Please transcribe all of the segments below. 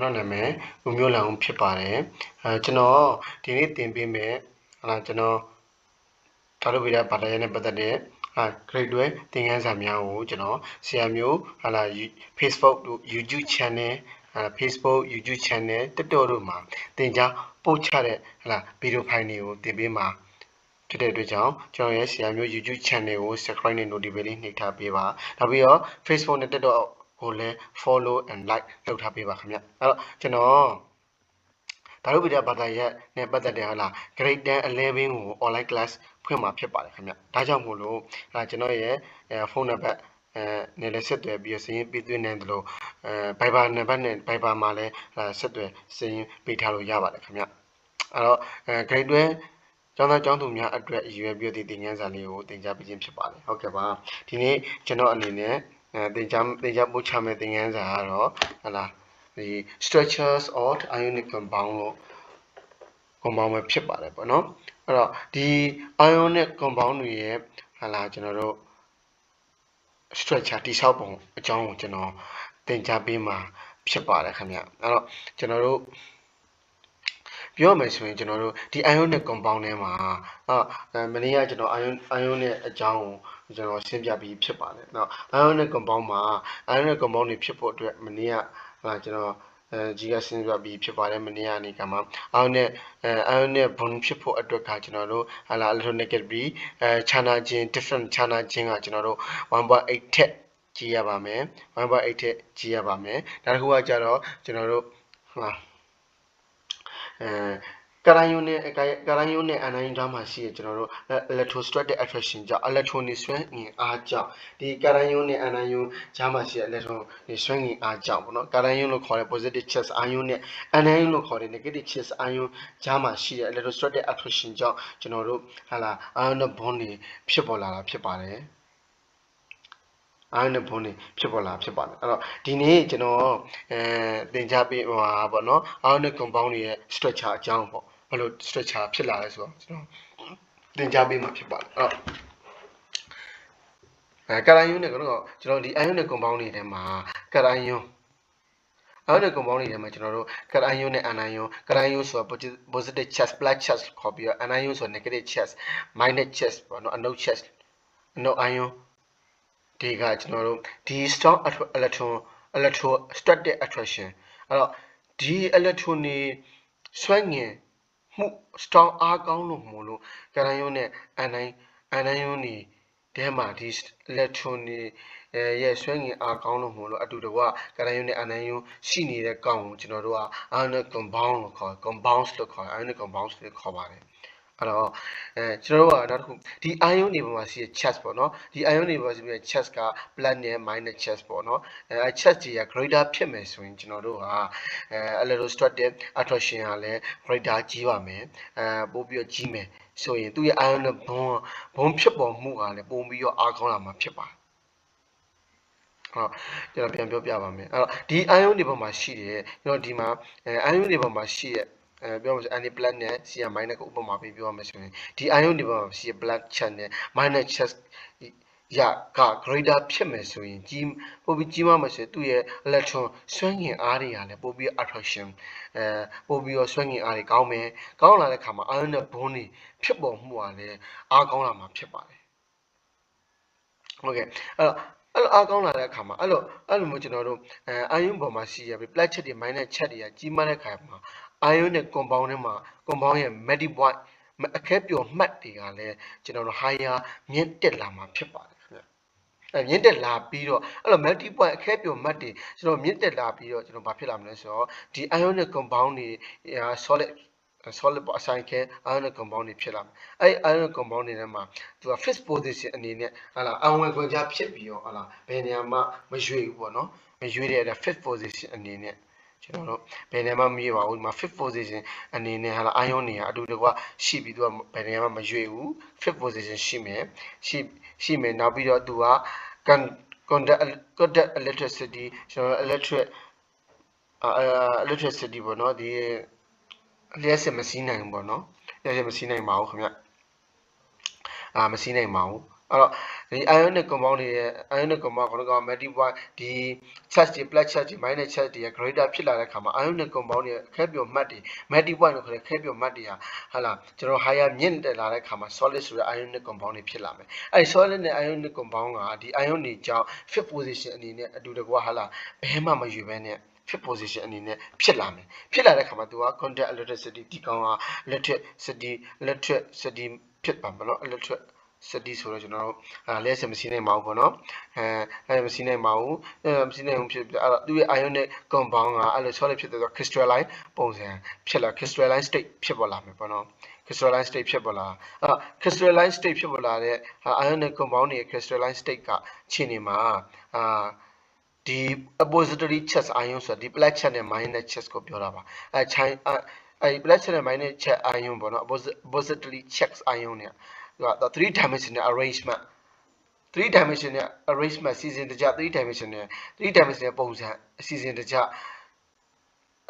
ကျွန်တော်နာမည်ဦးမျိုးလောင်ဖြစ်ပါတယ်အဲကျွန်တော်ဒီနေ့သင်ပေးမယ်ဟလာကျွန်တော်ဓာတ်ဗေဒဘာသာရပ်နဲ့ပတ်သက်တဲ့အာ grade 12သင်ခန်းစာများကိုကျွန်တော်ဆရာမျိုးဟလာ Facebook တို့ YouTube channel အဲ Facebook YouTube channel TikTok တို့မှာသင်ကြားပို့ချတဲ့ဟလာဗီဒီယိုဖိုင်တွေကိုသင်ပေးမှာဖြစ်တဲ့အတွက်ကြောင့်ကျွန်တော်ရဲ့ဆရာမျိုး YouTube channel ကို subscribe နဲ့ notification လေးနှိပ်ထားပေးပါနောက်ပြီးတော့ Facebook နဲ့ TikTok ကိုလည်း follow and like လုပ်ထားပေးပါခင်ဗျအဲ့တော့ကျွန်တော်ဒါရုပ်ဗီဒီယိုဘာသာရပ်နဲ့ပတ်သက်တဲ့ဟာလား grade 10 11ကို online class ဖွင့်မှာဖြစ်ပါတယ်ခင်ဗျဒါကြောင့်မို့လို့အဲကျွန်တော်ရဲ့ဖုန်းနံပါတ်အဲနဲ့လည်းဆက်သွယ်ပြီးစရင်ပေးသွင်းနိုင်တယ်လို့အဲ Viber နံပါတ်နဲ့ Viber မှာလည်းဆက်သွယ်စရင်ပေးထားလို့ရပါတယ်ခင်ဗျအဲ့တော့အဲ grade 12ကျောင်းသားကျောင်းသူများအတွက်ရည်ရွယ်ပြီးသင်ခန်းစာလေးကိုသင်ကြားပေးခြင်းဖြစ်ပါတယ်ဟုတ်ကဲ့ပါဒီနေ့ကျွန်တော်အနေနဲ့ အဲသင်ကြားသင်ကြားပို့ချမယ့်သင်ခန်းစာကတော့ဟလာဒီ structures of ionic compound လို့ compound ပဲဖြစ်ပါတယ်ပေါ့နော်အဲ့တော့ဒီ ionic compound တွေရဲ့ဟလာကျွန်တော်တို့ structure တိဆောက်ပုံအကြောင်းကိုကျွန်တော်သင်ကြားပေးမှာဖြစ်ပါတယ်ခင်ဗျအဲ့တော့ကျွန်တော်တို့ ပြောမယ်ဆိုရင်ကျွန်တော်တို့ဒီ ionic compound ထဲမှာအဲမနေ့ကကျွန်တော် ion ionic အကြောင်းကိုကျွန်တော်ရှင်းပြပြီးဖြစ်ပါတယ်။နော် ionic compound မှာ ionic compound တွေဖြစ်ဖို့အတွက်မနေ့ကကျွန်တော်အဲကြီးကစဉ်းစားပြီးဖြစ်ပါတယ်မနေ့ကနေကမှအောင်းနဲ့အဲအောင်းနဲ့ဘုံဖြစ်ဖို့အတွက်ကကျွန်တော်တို့ဟာလာ electronegativity အဲခြားနာခြင်း different ခြားနာခြင်းကကျွန်တော်တို့1.8ထက်ကြည့်ရပါမယ်1.8ထက်ကြည့်ရပါမယ်ဒါတစ်ခုကကြတော့ကျွန်တော်တို့ဟာ အဲကာရယုန်နဲ့ကာရယုန်နဲ့အန်နိုင်ကြားမှာရှိရကျွန်တော်တို့ electrostatic attraction ကြောင့် electron တွေဆွဲငင်အားကြောင့်ဒီကာရယုန်နဲ့အန်နိုင်ယုန်ကြားမှာရှိရ electron တွေဆွဲငင်အားကြောင့်ပေါ့နော်ကာရယုန်လို့ခေါ်တဲ့ positive charge ion နဲ့အန်နိုင်ယုန်လို့ခေါ်တဲ့ negative charge ion ကြားမှာရှိရ electrostatic attraction ကြောင့်ကျွန်တော်တို့ဟာလာ ion bond တွေဖြစ်ပေါ်လာတာဖြစ်ပါတယ် အားနဲ့ဘုံနေဖြစ်ပေါ်လာဖြစ်ပါတယ်အဲ့တော့ဒီနေ့ကျွန်တော်အဲသင်ကြားပေးဟိုပါပေါ့နော်အားနဲ့ compound တွေရဲ့ structure အကြောင်းပေါ့ဘယ်လို structure ဖြစ်လာလဲဆိုတော့ကျွန်တော်သင်ကြားပေးမှာဖြစ်ပါတယ်အဲ့တော့အဲကာရယွန်းနဲ့ကတော့ကျွန်တော်ဒီ ion နဲ့ compound တွေထဲမှာကာရယွန်းအဲ့ဒီ compound တွေထဲမှာကျွန်တော်တို့ cation နဲ့ anion cation ဆိုတာ positive charge plus charge ခေါ်ပြီးတော့ anion ဆိုတာ negative charge minus charge ပေါ့နော်အနုတ် charge အနုတ် ion ဒီကကျွန်တော်တို့ဒီ strong electron electrostatic attraction အဲ့တော့ဒီ electron တွေဆွဲငင်မှု strong အားကောင်းလို့မို့လို့ကာရယုံနဲ့ anion anion တွေတဲမှာဒီ electron တွေရဲ့ဆွဲငင်အားကောင်းလို့မို့လို့အတူတကွကာရယုံနဲ့ anion ရှိနေတဲ့ကောင်ကိုကျွန်တော်တို့က ionic compound လို့ခေါ် compounds လို့ခေါ် ionic compounds လို့ခေါ်ပါတယ် အဲ့တော့အဲကျွန်တော်တို့ကနောက်တစ်ခုဒီ ion တွေပေါ်မှာရှိတဲ့ chest ပေါ့နော်ဒီ ion တွေပေါ်မှာရှိတဲ့ chest က plus နဲ့ minus chest ပေါ့နော်အဲ chest ကြီးက greater ဖြစ်မယ်ဆိုရင်ကျွန်တော်တို့ကအဲ electrostatic attraction ကလည်း greater ကြီးပါမယ်အဲပို့ပြီးတော့ကြီးမယ်ဆိုရင်သူ့ရဲ့ ion နဲ့ဘုံဘုံဖြစ်ပေါ်မှုကလည်းပုံပြီးတော့အားကောင်းလာမှာဖြစ်ပါတယ်ဟုတ်ကျွန်တော်ပြန်ပြောပြပါမယ်အဲ့တော့ဒီ ion တွေပေါ်မှာရှိတယ်ကျွန်တော်ဒီမှာအဲ ion တွေပေါ်မှာရှိတဲ့ အဲပြောမှဆို anti blood နဲ့ CR minus ကိုဥပမာပေးပြောရမယ်ဆိုရင်ဒီ ion တွေပေါ်မှာရှိ blood chat နဲ့ minus chat ရက greater ဖြစ်မယ်ဆိုရင်ကြီးပိုပြီးကြီးမားမယ်ဆိုရင်သူ့ရဲ့ electron ဆွဲငင်အားတွေကလည်းပိုပြီး attraction အဲပိုပြီးတော့ဆွဲငင်အားတွေကောင်းမယ်ကောင်းလာတဲ့ခါမှာ ion နဲ့ bond တွေဖြစ်ပေါ်မှုကလည်းအားကောင်းလာမှာဖြစ်ပါတယ်ဟုတ်ကဲ့အဲ့တော့အဲ့လိုအားကောင်းလာတဲ့အခါမှာအဲ့လိုအဲ့လိုမျိုးကျွန်တော်တို့အဲ ion ပေါ်မှာရှိရပြီ plus ချက်တွေ minus ချက်တွေကကြီးမားတဲ့ခါမှာ ion နဲ့ compound ထဲမှာ compound ရဲ့ melting point အခဲပျော်မှတ်တွေကလည်းကျွန်တော်တို့ higher မြင့်တက်လာမှာဖြစ်ပါတယ်ခင်ဗျအဲမြင့်တက်လာပြီးတော့အဲ့လို multi point အခဲပျော်မှတ်တွေကျွန်တော်မြင့်တက်လာပြီးတော့ကျွန်တော်ဘာဖြစ်လာမလဲဆိုတော့ဒီ ion နဲ့ compound တွေ solid solid ပေါ့အဆိုင်ခဲ ionic compound တွေဖြစ်လာမယ်အဲ့ ionic compound တွေထဲမှာသူက fixed position အနေနဲ့ဟာလာအဝင်ခွင့်ကြားဖြစ်ပြီးတော့ဟာလာဘယ်နေရာမှာမရွေ့ဘူးပေါ့နော်မရွေ့တဲ့အဲ့ fixed position အနေနဲ့ ကျွန်တော်တို့ဘယ်နေရာမှမရွေ့ပါဘူးဒီမှာ fifth position အနေနဲ့ဟာလာ ion တွေကအတူတကွရှိပြီးသူကဘယ်နေရာမှမရွေ့ဘူး fifth position ရှိမယ်ရှိရှိမယ်နောက်ပြီးတော့သူက conduct conduct electricity ကျွန်တော် electric electricity ပေါ့နော်ဒီလျှက်စစ်မစီးနိုင်ဘူးပေါ့နော်လျှက်စစ်မစီးနိုင်ပါဘူးခင်ဗျအာမစီးနိုင်ပါဘူး အဲ့တော့ဒီ ionic compound တွေရဲ့ ionic compound ခေါ်တော့ multi point ဒီ charge တွေ plus charge တွေ minus charge တွေ greater ဖြစ်လာတဲ့အခါမှာ ionic compound တွေခဲပြောမှတ်တွေ multi point လို့ခေါ်တဲ့ခဲပြောမှတ်တွေဟာဟာလာကျွန်တော် higher မြင့်တက်လာတဲ့အခါမှာ solid ဆိုတဲ့ ionic compound တွေဖြစ်လာမယ်အဲ့ဒီ solid နဲ့ ionic compound ကဒီ ion တွေကြောင့် fifth position အနေနဲ့အတူတကွဟာလာဘယ်မှမယူဘဲနဲ့ fit position အနေနဲ့ဖြစ်လာမယ်ဖြစ်လာတဲ့ခါမှာသူက contact electricity ဒီကောင်က electricity electricity ဖြစ်ပါမလို့ electric စတီဆိုတော့ကျွန်တော်တို့အဲလဲစမစီနိုင်မအောင်ပေါ့နော်အဲအဲမစီနိုင်မအောင်အဲမစီနိုင်အောင်ဖြစ်အဲ့တော့သူရဲ့ ionic compound ကအဲ့လို solid ဖြစ်တဲ့ဆို crystalline ပုံစံဖြစ်လာ crystalline state ဖြစ်ပေါ်လာမယ်ပေါ့နော် crystalline state ဖြစ်ပေါ်လာအဲ့ crystalline state ဖြစ်ပေါ်လာတဲ့ ionic compound တွေ crystalline state ကခြေနေမှာအာဒီ oppository charge ion ဆိုတာဒီ plus charge နဲ့ minus charge ကိုပြောတာပါအဲ chain အဲ plus charge နဲ့ minus charge ion ပေါ့နော် oppository charge ion เนี่ยသူက 3 dimensional arrangement 3 dimensional arrangement စီစဉ်တကြ3 dimensional 3 dimensional ပုံစံအစီအစဉ်တကြ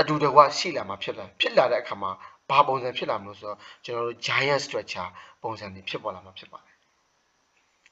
အတူတကွရှိလာမှာဖြစ်လာဖြစ်လာတဲ့အခါမှာဘာပုံစံဖြစ်လာမလို့ဆိုတော့ကျွန်တော်တို့ giant structure ပုံစံတွေဖြစ်ပေါ်လာမှာဖြစ်ပါတယ်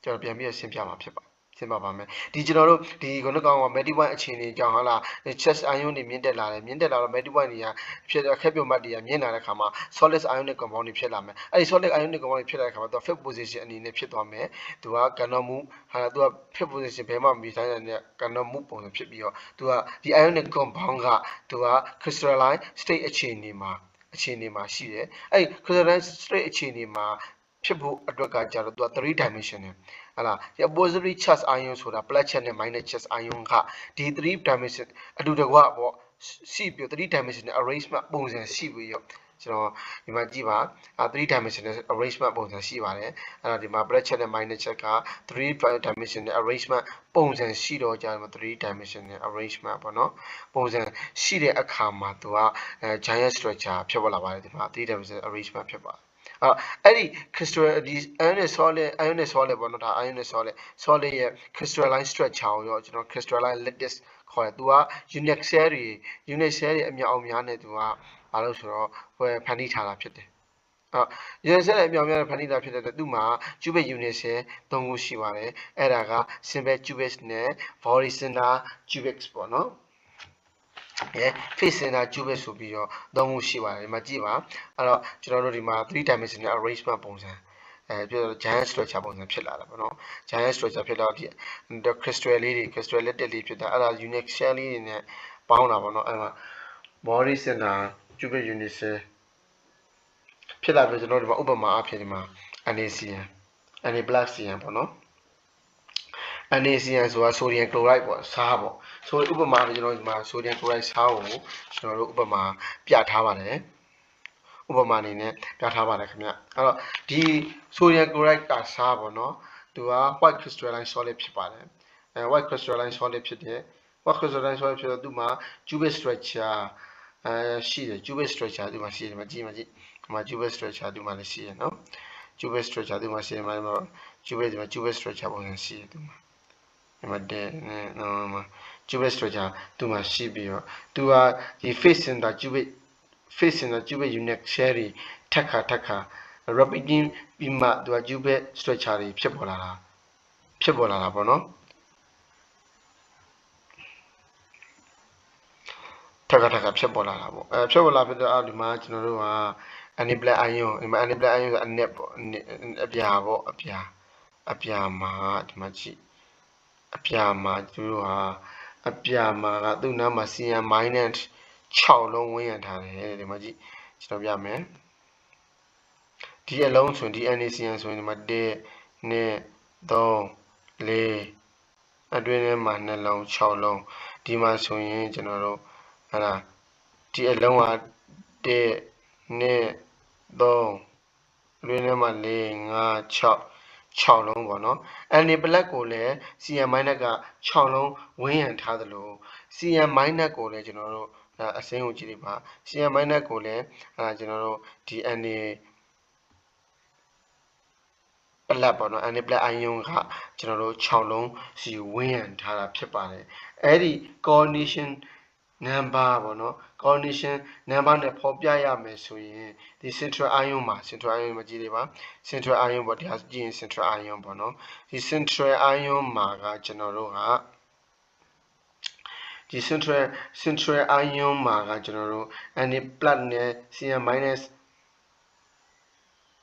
ကျွန်တော်ပြန်ပြီးရှင်းပြမှာဖြစ်ပါတယ် ရှင်းပါပါမယ်ဒီကျွန်တော်တို့ဒီခုနကောင်က multi point အခြေအနေကြောင့်ဟုတ်လား chest ion တွေမြင့်တက်လာတယ်မြင့်တက်လာတော့ multi point တွေကဖြစ်ခက်ပြုတ်မှတ်တွေကမြင့်လာတဲ့ခါမှာ solid ionic compound တွေဖြစ်လာမယ်အဲဒီ solid ionic compound တွေဖြစ်လာတဲ့ခါမှာသူက fifth position အနေနဲ့ဖြစ်သွားမယ်သူကကဏ္ဍမှုဟာသူက fifth position ဘယ်မှမပြီးတိုင်းတဲ့ကဏ္ဍမှုပုံစံဖြစ်ပြီးတော့သူကဒီ ionic compound ကသူက crystalline state အခြေအနေမှာအခြေအနေမှာရှိတယ်အဲဒီ crystalline state အခြေအနေမှာ ဖြစ်ဖို့အတွက်ကကြတော့သူက3 dimensional ဟလာ oppository charge ion ဆိုတာ plus charge နဲ့ minus charge ion ကဒီ3 dimension အတူတကွပေါ့ရှိပြီး3 dimensional arrangement ပုံစံရှိပြီးရောကျွန်တော်ဒီမှာကြည့်ပါ3 dimensional arrangement ပုံစံရှိပါတယ်အဲ့တော့ဒီမှာ plus charge နဲ့ minus charge က3 dimensional arrangement ပုံစံရှိတော့ကြာ3 dimensional arrangement ပေါ့နော်ပုံစံရှိတဲ့အခါမှာသူက giant structure ဖြစ်ပေါ်လာပါတယ်ဒီမှာ3 dimensional arrangement ဖြစ်ပါတယ် အဲ့ဒီ crystal ဒီ ionic solid ionic solid ပေါ့နော်ဒါ ionic solid solid ရဲ့ crystalline structure ကိုရောကျွန်တော် crystalline lattice ခေါ်တယ်သူက unique cell တွေ unique cell တွေအများအောင်များနဲ့သူကဘာလို့ဆိုတော့ဟိုဖန်တီးထားတာဖြစ်တယ်အော် unit cell အပြောင်းများဖန်တီးတာဖြစ်တဲ့အတွက်သူ့မှာ cubic unit cell ၃ခုရှိပါတယ်အဲ့ဒါက simple cubic နဲ့ horizontal cubic ပေါ့နော် အဲ face center cubic ဆိုပြီးတော့သုံးခုရှိပါတယ်ဒီမှာကြည့်ပါအဲ့တော့ကျွန်တော်တို့ဒီမှာ3 dimensional arrangement ပုံစံအဲပြတော့ giant structure ပုံစံဖြစ်လာတာပေါ့နော် giant structure ဖြစ်တော့ဒီ crystal လေးတွေ crystal လက်တက်လေးဖြစ်တာအဲ့ဒါ unique shell လေးတွေနဲ့ပေါင်းတာပေါ့နော်အဲ့မှာ body center cubic unit cell ဖြစ်လာပြီးကျွန်တော်ဒီမှာဥပမာအဖြစ်ဒီမှာ NaCN Na plus CN ပေါ့နော် NaCN ဆိုတာ sodium chloride ပေါ့ဆားပေါ့ဆိုဥပမာကျွန်တော်ဒီမှာ sodium chloride ဆားကိုကျွန်တော်တို့ဥပမာပြထားပါတယ်ဥပမာအနေနဲ့ပြထားပါတယ်ခင်ဗျအဲ့တော့ဒီ sodium chloride ကဆားပေါ့နော်သူက white crystalline solid ဖြစ်ပါတယ်အဲ white crystalline solid ဖြစ်တဲ့ white crystalline solid ဖြစ်တော့သူမှာ cubic structure အဲရှိတယ် cubic structure ဒီမှာရှိတယ်မကြည့်မကြည့်ဒီမှာ cubic structure ဒီမှာလည်းရှိရနော် cubic structure ဒီမှာရှိတယ်မှာ cubic ဒီမှာ cubic structure ပုံစံရှိတယ်ဒီမှာ ဒီမှာတဲ့နော်မှာ cubic structure သူ့မှာရှိပြီးတော့သူကဒီ face center cubic face center cubic unit share တွေထက်ခါထက်ခါ repeating ပြီးမှသူက cubic structure တွေဖြစ်ပေါ်လာတာဖြစ်ပေါ်လာတာပေါ့နော်ထက်ခါထက်ခါဖြစ်ပေါ်လာတာပေါ့အဲဖြစ်ပေါ်လာပြီးတော့အောက်ဒီမှာကျွန်တော်တို့က enable ion ဒီမှာ enable ion ဆိုအနက်ပေါ့အပြာပေါ့အပြာအပြာမှာဒီမှာကြည့် အပြာမှာသူတို့ဟာအပြာမှာကသူ့နားမှာ CN minus 6လုံးဝင်းရထားတယ်ဒီမှာကြည့်ကျွန်တော်ပြမယ်ဒီအလုံးဆိုရင်ဒီ NaCN ဆိုရင်ဒီမှာ1 2 3 4အတွင်းထဲမှာ2လုံး6လုံးဒီမှာဆိုရင်ကျွန်တော်တို့ဟဲ့လားဒီအလုံးက1 2 3အတွင်းထဲမှာ4 5 6 6လုံးပေါ့နော်။ NA black ကိုလည်း CN minus က6လုံးဝင်းရံထားသလို CN minus ကိုလည်းကျွန်တော်တို့အစင်းကိုကြည့်လိုက်ပါ CN minus ကိုလည်းအဲကျွန်တော်တို့ဒီ NA black ပေါ့နော် NA black ion ကကျွန်တော်တို့6လုံးစီဝင်းရံထားတာဖြစ်ပါတယ်။အဲ့ဒီ coordination number ပေါ့နော် coordination number နဲ့ဖော်ပြရမယ်ဆိုရင်ဒီ central ion မှာ central ion မကြည့်သေးပါ central ion ပေါ့ဒီဟာကြည့်ရင် central ion ပေါ့နော်ဒီ central ion မှာကကျွန်တော်တို့ကဒီ central central ion မှာကကျွန်တော်တို့ Na plus နဲ့ Cn minus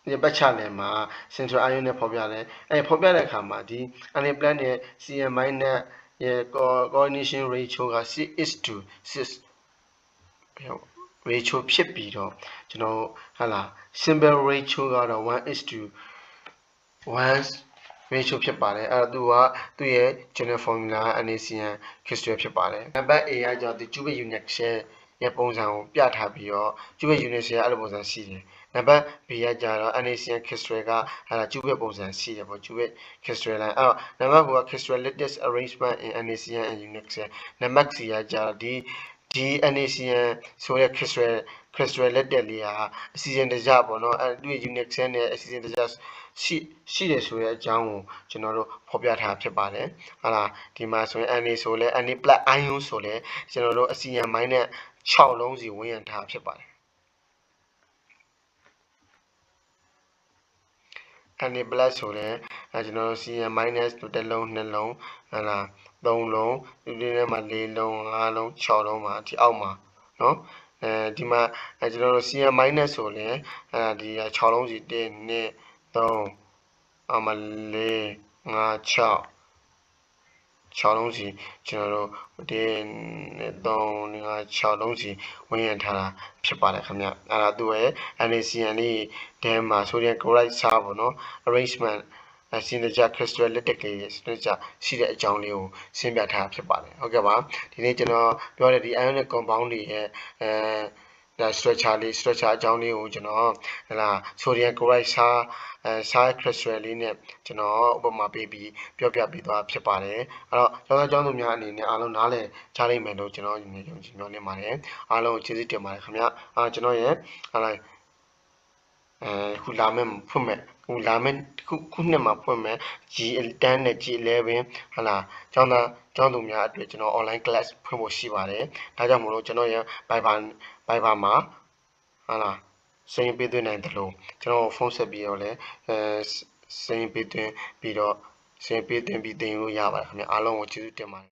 ဒီပတ်ချလည်းမှာ central ion နဲ့ဖော်ပြတယ်အဲဖော်ပြတဲ့အခါမှာဒီ Na plus နဲ့ Cn minus ရဲ့ coordination ratio က6 is to 6 ratio ဖြစ်ပြီးတော့ကျွန်တော်ဟာလာ simple ratio ကတော့1 is to 1 ratio ဖြစ်ပါတယ်အဲ့တော့သူကသူ့ရဲ့ general formula NaCN crystal ဖြစ်ပါတယ်နံပါတ် A ကကြောင့်ဒီ cubic unit share ရဲ့ပုံစံကိုပြထားပြီးတော့ cubic unit share အဲ့လိုပုံစံရှိတယ်နံပါတ် B ကကြတော့ NaCN crystal ကအဲ့ဒါ cubic ပုံစံရှိတယ်ပေါ့ cubic crystal line အဲ့တော့နံပါတ် B က crystal lattice arrangement in NaCN and unit share နံပါတ် C ကကြတော့ဒီဒီ NaCN ဆိုတဲ့ crystal crystal လက်တက်လေးဟာအစီအစဉ်တကျပေါ့နော်အဲသူ့ရဲ့ unit cell နဲ့အစီအစဉ်တကျ ရှိရှိတယ်ဆိုတဲ့အကြောင်းကိုကျွန်တော်တို့ဖော်ပြထားဖြစ်ပါတယ်ဟာလားဒီမှာဆိုရင် Na ဆိုလဲ Na plus ion ဆိုလဲကျွန်တော်တို့အစီအမိုင်းနဲ့6လုံးစီဝင်ရထားဖြစ်ပါတယ် Na plus ဆိုလဲအဲကျွန်တော်တို့ Cn minus တို့တစ်လုံးနှစ်လုံးဟာလားသုံးလုံးဒီထဲမှာ၄လုံး၅လုံး6လုံးမှာဒီအောက်မှာနော်အဲဒီမှာအဲကျွန်တော်တို့ CM minus ဆိုရင်အဲဒီ6လုံးစီ1 2 3အမလေး5 6 6လုံးစီကျွန်တော်တို့1 2 3 5 6လုံးစီဝင်ရထားတာဖြစ်ပါတယ်ခင်ဗျအဲ့ဒါသူ့ရဲ့ NaCN လေးတဲမှာ sodium chloride စားပေါ့နော် arrangement စင်တကြ crystal လက်တက်ကလေးစင်တကြရှိတဲ့အကြောင်းလေးကိုရှင်းပြထားဖြစ်ပါတယ်ဟုတ်ကဲ့ပါဒီနေ့ကျွန်တော်ပြောတဲ့ဒီ ionic compound တွေရဲ့အဲ ဒါ structure လေး structure အကြောင်းလေးကိုကျွန်တော်ဟလာ sodium chloride ဆာအဲဆာ crystal လေးနဲ့ကျွန်တော်ဥပမာပေးပြီးပြောပြပေးသွားဖြစ်ပါတယ်အဲ့တော့ကျောင်းသားကျောင်းသူများအနေနဲ့အားလုံးနားလည်ချနိုင်မယ်လို့ကျွန်တော်ယုံကြည်မျှော်လင့်ပါတယ်အားလုံးကျေးဇူးတင်ပါတယ်ခင်ဗျအာကျွန်တော်ရဲ့ဟလာအဲခုလာမယ့်ဖွင့်မဲ့ဟိုလာမယ့်ခုခုနှစ်မှာဖွင့်မဲ့ G10 နဲ့ G11 ဟလာကျောင်းသားကျောင်းသူများအတွက်ကျွန်တော် online class ဖွင့်ဖို့ရှိပါတယ်ဒါကြောင့်မို့လို့ကျွန်တော်ရဲ့ Viber Viber မှာဟလာစိန်ပေးသွင်းနိုင်တယ်လို့ကျွန်တော်ဖုန်းဆက်ပြီးတော့လည်းအဲစိန်ပေးသွင်းပြီးတော့စိန်ပေးသွင်းပြီးတင်လို့ရပါတယ်ခင်ဗျအားလုံးကိုကျေးဇူးတင်ပါတယ်